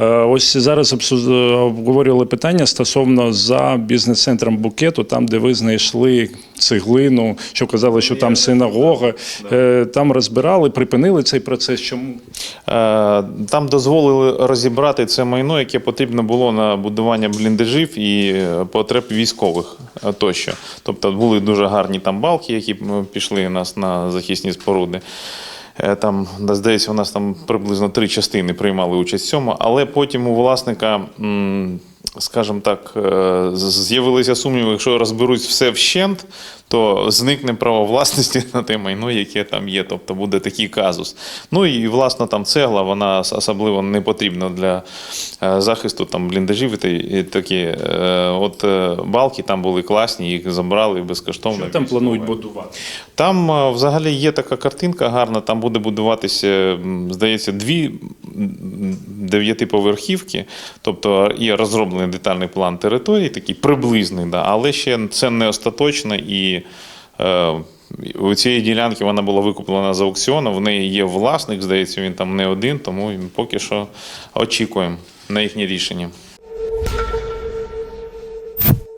Е, Ось зараз обговорювали питання стосовно за бізнес-центром букету, там, де ви знайшли цеглину, що казали, що там синагога. Е, Там розбирали, припинили цей процес. Чому? Е, Там дозволили розібрати це майно, яке потрібно було на будування бліндажів і е, потреб військових е, тощо. Тобто були дуже гарні там балки, які пішли у нас на захисні споруди. Е, Там, здається, у нас там приблизно три частини приймали участь в цьому, але потім у власника, скажімо так, е, з'явилися сумніви, якщо розберуть все вщент, то зникне право власності на те майно, яке там є. Тобто буде такий казус. Ну і власне там цегла, вона особливо не потрібна для е, захисту там бліндажів і такі. Е, От е, балки там були класні, їх забрали безкоштовно. Що там планують будувати? Там взагалі є така картинка гарна. Там буде будуватися, здається, дві дев'ятиповерхівки. Тобто є розроблений детальний план території, такий приблизний, да, але ще це не остаточно і. Е, у цієї ділянки вона була викуплена з аукціону, в неї є власник, здається, він там не один, тому поки що очікуємо на їхнє рішення.